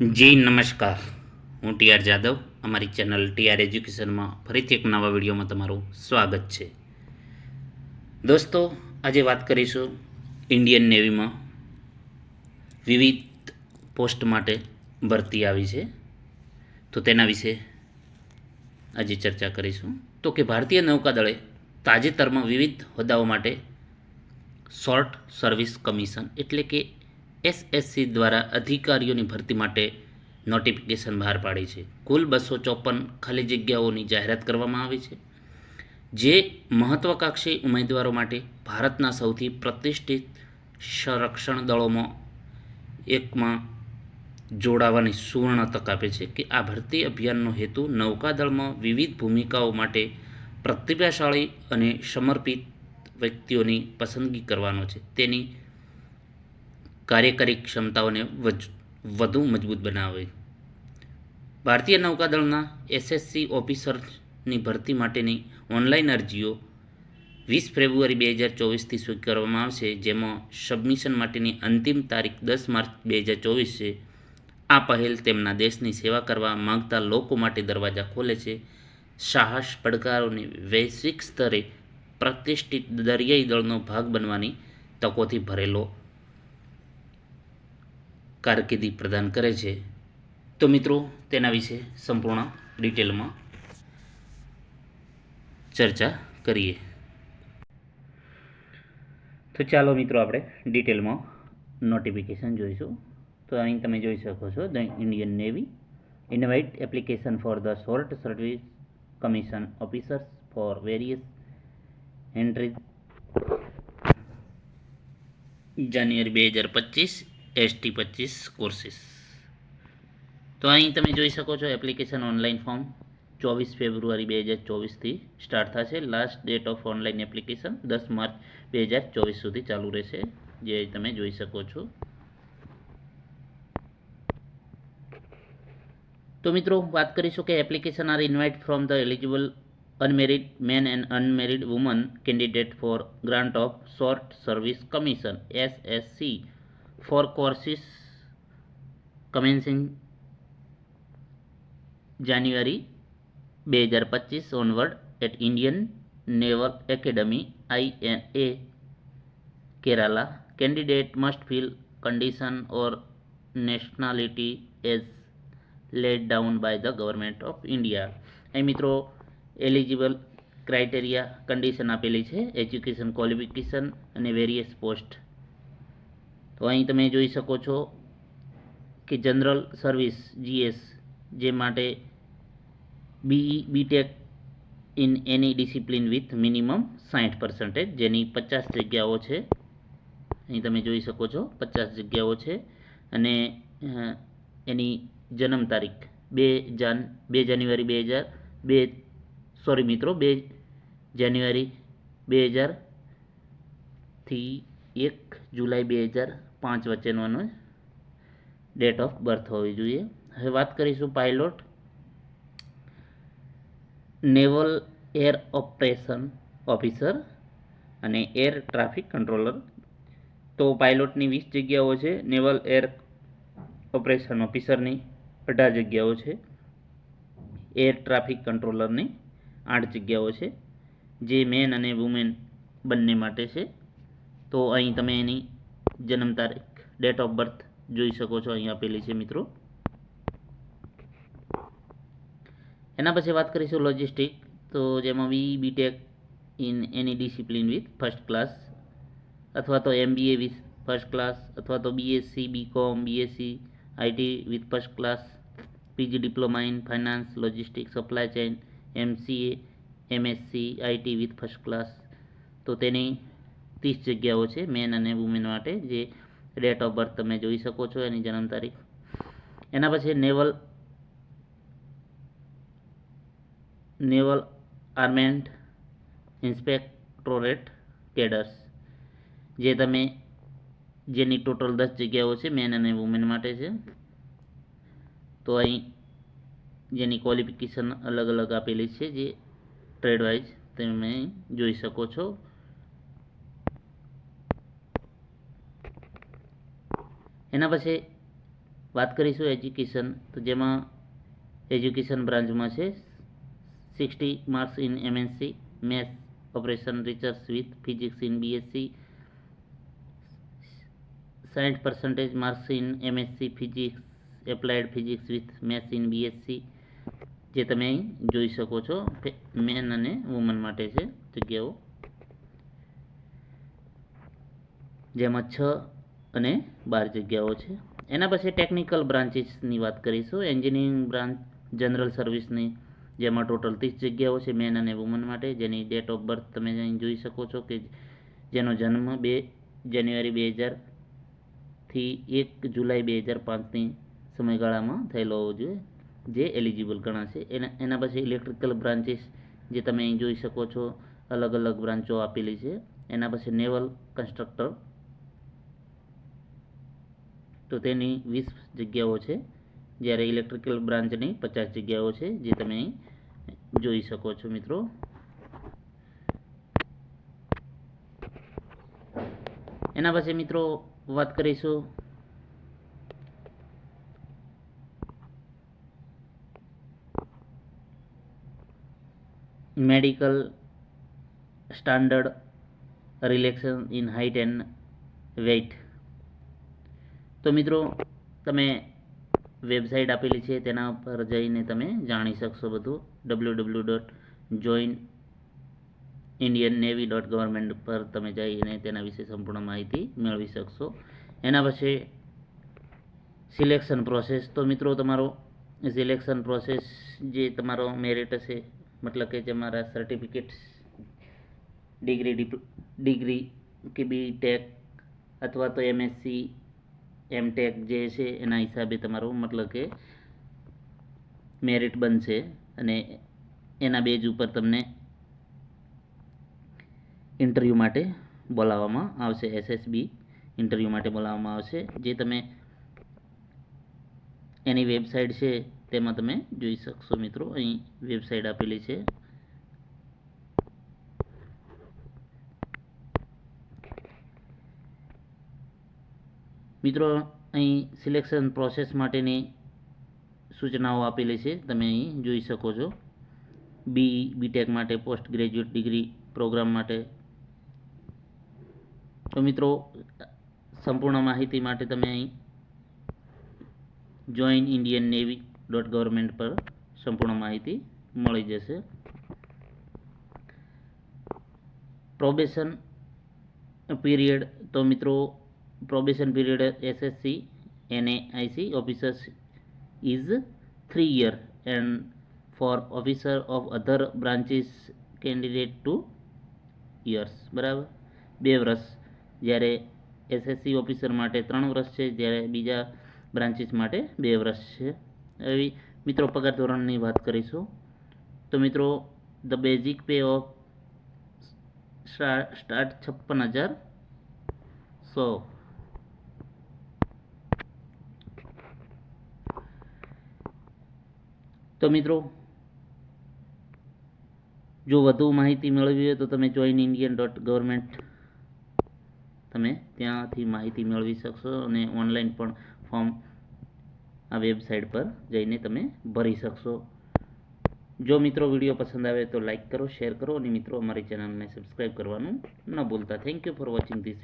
જી, નમસ્કાર. હું T R Jadav. અમારી ચેનલ ટી આર એજ્યુકેશનમાં ફરીથી એક નવા વિડીયોમાં તમારું સ્વાગત છે. દોસ્તો, આજે વાત કરીશું ઇન્ડિયન નેવીમાં વિવિધ પોસ્ટ માટે ભરતી આવી છે. તો તેના વિશે આજે ચર્ચા કરીશું. તો કે ભારતીય નૌકાદળે તાજેતરમાં વિવિધ હોદ્દાઓ માટે શોર્ટ સર્વિસ કમિશન એટલે કે એસએસસી દ્વારા અધિકારીઓની ભરતી માટે નોટિફિકેશન બહાર પાડી છે. કુલ બસો ચોપન ખાલી જગ્યાઓની જાહેરાત કરવામાં આવી છે. જે મહત્વાકાંક્ષી ઉમેદવારો માટે ભારતના સૌથી પ્રતિષ્ઠિત સંરક્ષણ દળોમાં એકમાં જોડાવાની સુવર્ણ તક આપે છે કે આ ભરતી અભિયાનનો હેતુ નૌકાદળમાં વિવિધ ભૂમિકાઓ માટે પ્રતિભાશાળી અને સમર્પિત વ્યક્તિઓની પસંદગી કરવાનો છે. તેની કાર્યકારી ક્ષમતાઓને વધુ મજબૂત બનાવે. ભારતીય નૌકાદળના એસએસસી ઓફિસરની ભરતી માટેની ઓનલાઈન અરજીઓ વીસ ફેબ્રુઆરી બે હજાર ચોવીસથી સ્વીકારવામાં આવશે, જેમાં સબમિશન માટેની અંતિમ તારીખ દસ માર્ચ બે હજાર ચોવીસ. છે આ પહેલ તેમના દેશની સેવા કરવા માંગતા લોકો માટે દરવાજા ખોલે છે. સાહસ પડકારોને વૈશ્વિક સ્તરે પ્રતિષ્ઠિત દરિયાઈ દળનો ભાગ બનવાની તકોથી ભરેલો કારકિર્દી પ્રદાન કરે છે. તો મિત્રો, તેના વિશે સંપૂર્ણ ડિટેલમાં ચર્ચા કરીએ. તો ચાલો મિત્રો, આપણે ડિટેલમાં નોટિફિકેશન જોઈશું. તો અહીં તમે જોઈ શકો છો the Indian navy invite application for the short service commission officers for various entry જાન્યુઆરી બે હજાર પચીસ એસટી પચીસ કોર્સીસ તો અહીં તમે જોઈ શકો છો એપ્લિકેશન ઓનલાઈન ફોર્મ ચોવીસ ફેબ્રુઆરી બે હજાર ચોવીસથી સ્ટાર્ટ થશે. Last date of online application દસ માર્ચ બે હજાર ચોવીસ સુધી ચાલુ રહેશે, જે તમે જોઈ શકો છો. તો મિત્રો, વાત કરીશું કે application are invite from the eligible unmarried men and unmarried women candidate for grant of short service commission ssc for courses commencing january 2025 onward at indian naval academy ina kerala candidate must fill condition or nationality as laid down by the government of india એ મિત્રો eligible criteria condition આપેલી છે education qualification અને various post તો અહીં તમે જોઈ શકો છો કે જનરલ સર્વિસ જીએસ જે માટે BE BTech in any discipline with minimum સાઠ પર્સન્ટેજ જેની પચાસ જગ્યાઓ છે. અહીં તમે જોઈ શકો છો, પચાસ જગ્યાઓ છે. અને એની જન્મ તારીખ બે જાન, બે જાન્યુઆરી બે હજાર, બે, સોરી મિત્રો, બે જાન્યુઆરી બે હજારથી એક જુલાઈ બે હજાર પાંચ વચ્ચેનો એનો ડેટ ઓફ બર્થ હોવી જોઈએ. હવે વાત કરીશું pilot naval air operation officer અને એર ટ્રાફિક કંટ્રોલર તો પાયલોટની વીસ જગ્યાઓ છે નેવલ એર ઓપરેશન ઓફિસરની અઢાર જગ્યાઓ છે એર ટ્રાફિક કંટ્રોલરની આઠ જગ્યાઓ છે, જે મેન અને વુમેન બંને માટે છે. તો અહીં તમે એની જન્મ તારીખ ડેટ ઓફ બર્થ જોઈ શકો છો અહીં આપેલી છે મિત્રો. એના પછી વાત કરીશું લોજિસ્ટિક તો જેમાં B BTech in any discipline with first class અથવા તો એમબીએ વિથ ફર્સ્ટ ક્લાસ અથવા તો BSc BCom BSc IT with first class PG diploma in finance logistic supply chain MCA MSc IT with first class તો તેની ત્રીસ જગ્યાઓ છે main અને વુમેન માટે, જે ડેટ ઓફ બર્થ તમે જોઈ શકો છો, એની જન્મ તારીખ. એના પછી નેવલ નેવલ આર્મેન્ટ ઇન્સ્પેક્ટોરેટ કેડર્સ જે તમે, જેની ટોટલ દસ જગ્યાઓ છે મેન અને વુમેન માટે છે. તો અહીં જેની ક્વોલિફિકેશન અલગ અલગ આપેલી છે, જે ટ્રેડ વાઇઝ તમે જોઈ શકો છો. એના પછી વાત કરીશું એજ્યુકેશન. તો જેમાં એજ્યુકેશન બ્રાન્ચમાં છે sixty marks in MNC, maths, operation research with physics in BSc સાઠ percentage marks in MSc, physics, applied physics with maths in BSc, જે તમે જોઈ શકો છો. મેન અને વુમન માટે છે જગ્યાઓ. જેમાં છ અને બાર જગ્યાઓ છે. એના પછી ટેકનિકલ બ્રાન્ચીસની વાત કરીશું. એન્જિનિયરિંગ બ્રાન્ચ જનરલ સર્વિસની જેમાં ટોટલ ત્રીસ જગ્યાઓ છે મેન અને વુમન માટે. જેની ડેટ ઓફ બર્થ તમે અહીં જોઈ શકો છો કે જેનો જન્મ બે જાન્યુઆરી બે હજારથી એક જુલાઈ બે હજાર પાંચની સમયગાળામાં થયેલો હોવો જોઈએ, જે એલિજિબલ ગણાશે. એના એના પછી ઇલેક્ટ્રિકલ બ્રાન્ચીસ જે તમે અહીં જોઈ શકો છો અલગ અલગ બ્રાન્ચો આપેલી છે. એના પછી નેવલ કન્સ્ટ્રક્ટર તો તેની વીસ જગ્યાઓ છે, જ્યારે ઇલેક્ટ્રિકલ બ્રાન્ચની પચાસ જગ્યાઓ છે, જે તમે જોઈ શકો છો મિત્રો. એના પછી મિત્રો વાત કરીશું medical standard relaxation in height and weight તો મિત્રો, તમે વેબસાઇટ આપેલી છે, તેના પર જઈને તમે જાણી શકશો બધું. W W dot join Indian navy dot government પર તમે જઈને તેના વિશે સંપૂર્ણ માહિતી મેળવી શકશો. એના પછી સિલેક્શન પ્રોસેસ. તો મિત્રો, તમારો સિલેક્શન પ્રોસેસ જે તમારો મેરિટ હશે, મતલબ કે તમારા સર્ટિફિકેટ્સ ડિગ્રી ડિગ્રી કે બી ટેક અથવા તો એમએસસી એમ ટેક જે છે, એના હિસાબે તમારું મતલબ કે મેરિટ બનશે અને એના બેજ ઉપર તમને ઇન્ટરવ્યૂ માટે બોલાવવામાં આવશે એસએસબી ઇન્ટરવ્યૂ માટે બોલાવવામાં આવશે. જે તમે એની વેબસાઇટ છે, તેમાં તમે જોઈ શકશો મિત્રો. અહીં વેબસાઇટ આપેલી છે. મિત્રો, અહીં સિલેક્શન પ્રોસેસ માટેની સૂચનાઓ આપેલી છે. તમે અહીં જોઈ શકો છો. બી બીટેક માટે પોસ્ટ ગ્રેજ્યુએટ ડિગ્રી પ્રોગ્રામ માટે. તો મિત્રો, સંપૂર્ણ માહિતી માટે તમે અહીં join Indian navy dot government પર સંપૂર્ણ માહિતી મળી જશે. પ્રોબેશન પીરિયડ તો મિત્રો probation period SSC NAIC officers is three year and for officer of other branches candidate two years બરાબર? બે વર્ષ. જ્યારે એસએસસી ઓફિસર માટે ત્રણ વર્ષ છે, જ્યારે બીજા બ્રાન્ચીસ માટે બે વર્ષ છે. એવી મિત્રો પગાર ધોરણની વાત કરીશું. તો મિત્રો the basic pay of start છપ્પન હજાર સો. તો મિત્રો, જો વધુ માહિતી મેળવી હોય તો તમે જોઈન ઇન્ડિયન ડોટ ગવર્મેન્ટ તમે ત્યાંથી માહિતી મેળવી શકશો અને ઓનલાઈન પણ ફોર્મ આ વેબસાઇટ પર જઈને તમે ભરી શકશો. જો મિત્રો વીડિયો પસંદ આવે તો લાઇક કરો શેર કરો અને મિત્રો અમારી ચેનલને સબસ્ક્રાઈબ કરવાનું ન ભૂલતા. Thank you for watching this